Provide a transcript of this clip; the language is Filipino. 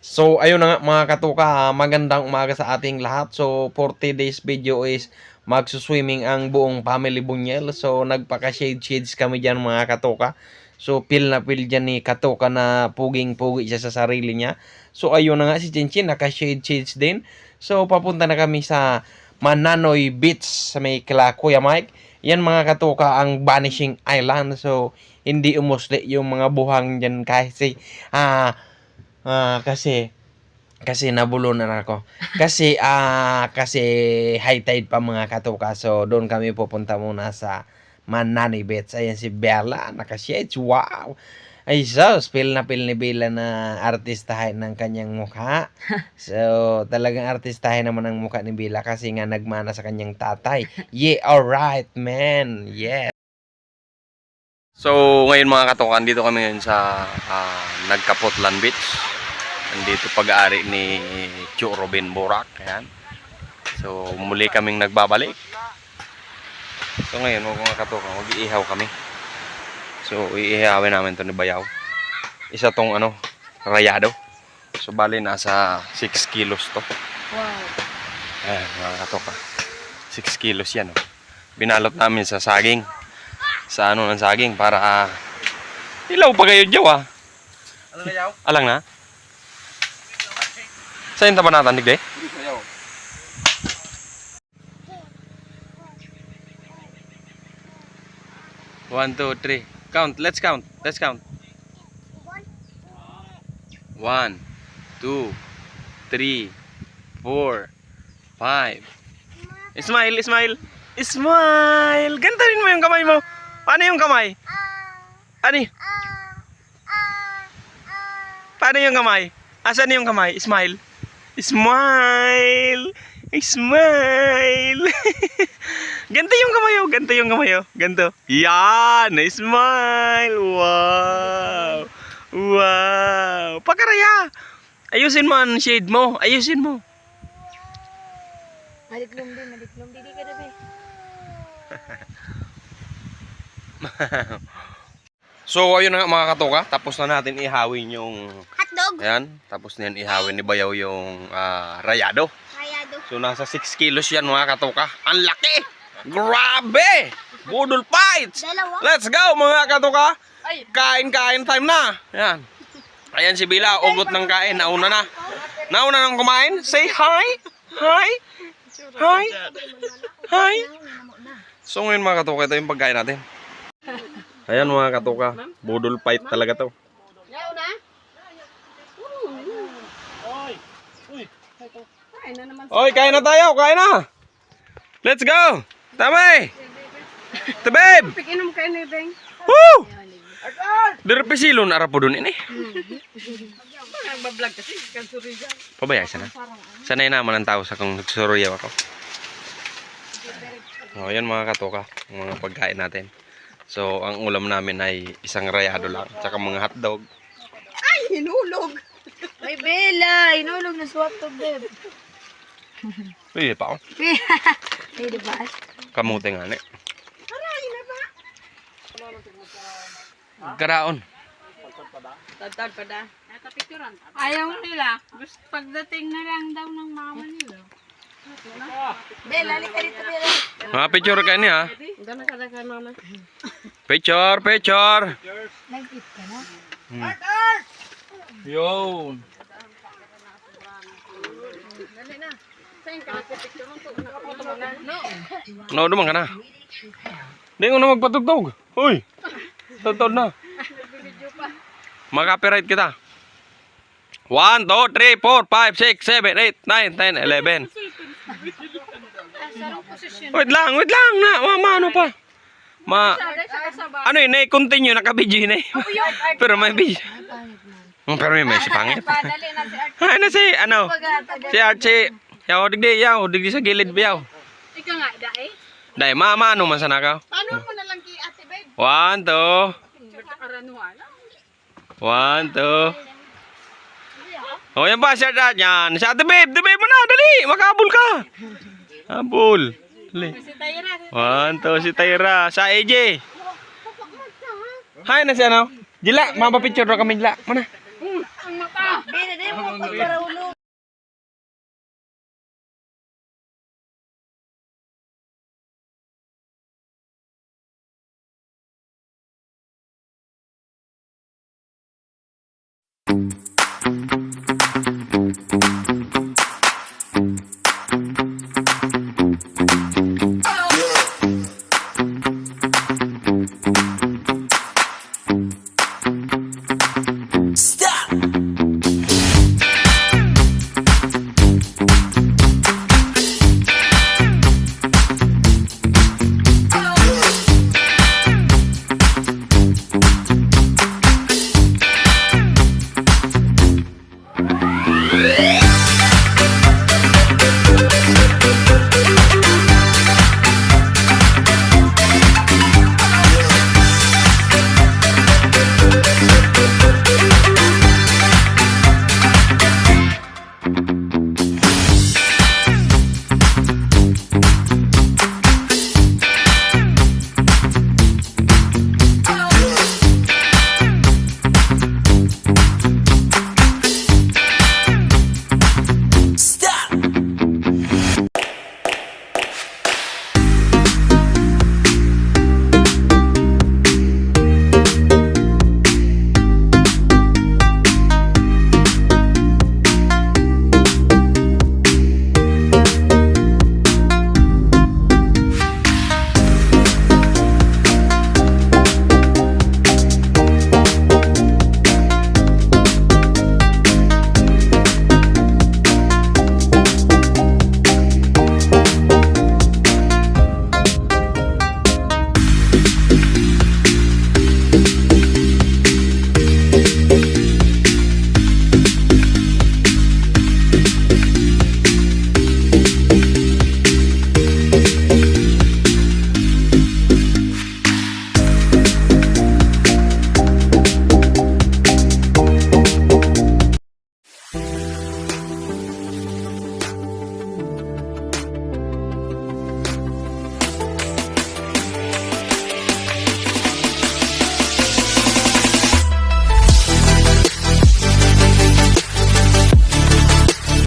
So, ayun na nga mga katuka, ha, magandang umaga sa ating lahat. So, for today's video is magsuswimming ang buong family Bunyel. So, nagpaka-shade-shades kami dyan mga katuka. So, feel na feel dyan ni katuka na puging-pugi siya sa sarili niya. So, ayun na nga si Chinchin, naka-shade-shades din. So, papunta na kami sa Mananoy Beach sa may kila Kuya Mike. Yan mga katuka ang Vanishing Island. So, hindi umusli yung mga buhang dyan kasi ah Ah, kasi kasi nabulunan ako. Kasi ah kasi high tide pa mga katuka. So doon kami pupunta muna sa Manani Beach. Ayan si Bella, naka-shades. Wow. Ay sus, feel na feel ni Bella na artistahin ng kanyang mukha. So, talagang artistahin naman ang mukha ni Bella kasi nga nagmana sa kanyang tatay. Yeah, alright, man. Yeah. So, ngayon mga katokan, dito kami ngayon sa ah, Nagkapotlan Beach. Nandito pag-aari ni Chu Robin Borak. Ayan. So, muli kaming nagbabalik. So, ngayon mga katokan, mag-iihaw kami. So, iihawin namin to ni Bayaw. Isa tong ano, rayado. So, bali nasa 6 kilos to. Wow. Ayan, mga katoka. 6 kilos yan. Oh. Binalot namin sa saging. Sa ano ng saging para ah, ilaw pa kayo dyaw ah. Ano na yaw? Alang na? Saan taban natin, digday? One, two, three. Count. Let's count. Let's count. One, two, three, four, five. Smile, smile. Smile! Gantarin mo yung kamay mo. Paano yung kamay? Y- Paano yung kamay? Asan yung kamay? Smile. Smile! Smile! Ganto yung kamay oh. Ganto yung kamay oh. Ganto. Yan! Smile! Wow! Wow! Pakaraya! Ayusin mo ang shade mo. Ayusin mo. Maliklom din, maliklom din. Di ka na, be. So, ayun na nga mga katoka. Tapos na natin ihawin yung... Hotdog. Ayan. Tapos na yan ihawin ni Bayaw yung ah, rayado. Kayado. So, nasa 6 kilos yan mga katoka. Ang laki! Grabe! Budol fights! Dalawa. Let's go mga katoka! Kain-kain time na! Ayan. Ayan si Bila, ugot ng kain. Nauna na. Nauna nang kumain. Say hi! Hi! Hi! Hi! So ngayon mga katoka, ito yung pagkain natin. Ayan mga katoka, budol fight talaga to. Yaw na? Ay, na naman. Oy, kain na tayo, kain na! Let's go! Tamay! Tabib! Pikinom kayo ni Beng. Woo! Dari pisilon ara po dun ini. Nagbablog kasi. Kansuri dyan. Pabaya sana. Sanay naman ang tao sa kung nagsusuryaw ako. Oh, yan mga katoka, mga pagkain natin. So, ang ulam namin ay isang rayado lang, tsaka mga hotdog. Ay, hinulog. Ay, Bella. Hinulog na swap to, babe. Pwede pa ako. Ay, di ba? Kamuti nga ni. Aray na ba? Karaon. Tantad pa da. Ayaw nila. Gusto pagdating na lang daw ng mama nila. Bella, halika dito, Bella. Mga picture ka niya. Gano'n ka kay mama? Picture, picture. Nag-eat ka na? Ka to? Nakapoto mo na? No. No, duman ka na. Hindi ko na magpatugtog. Uy. Totoo na. Mag-copyright kita. 1, 2, 3, 4, 5, 6, 7, 8, 9, 10, 11. Wait lang, wait lang na. Ma, ano pa? Ma, ano yun, eh, continue, naka-video yun eh. Pero may video. Hmm, Pero may may si pangit. Ano si, ano? Si Archie. Yaw, digdi, yaw, digdi sa gilid, yaw. Ikaw nga, dae. Dahil, ma, ma, ano man sana ka? Paano mo na lang kay ate, babe? One, two. One, two. O, yan ba, si Ate, yan. Si Ate Babe, Ate Babe dali, makabul ka. Habol. Dali. One, si Tyra. Sa AJ. Hi na si ano? Jila, mapapicture na kami jila. Mana? Ang mata. Bella, di mo Para ulo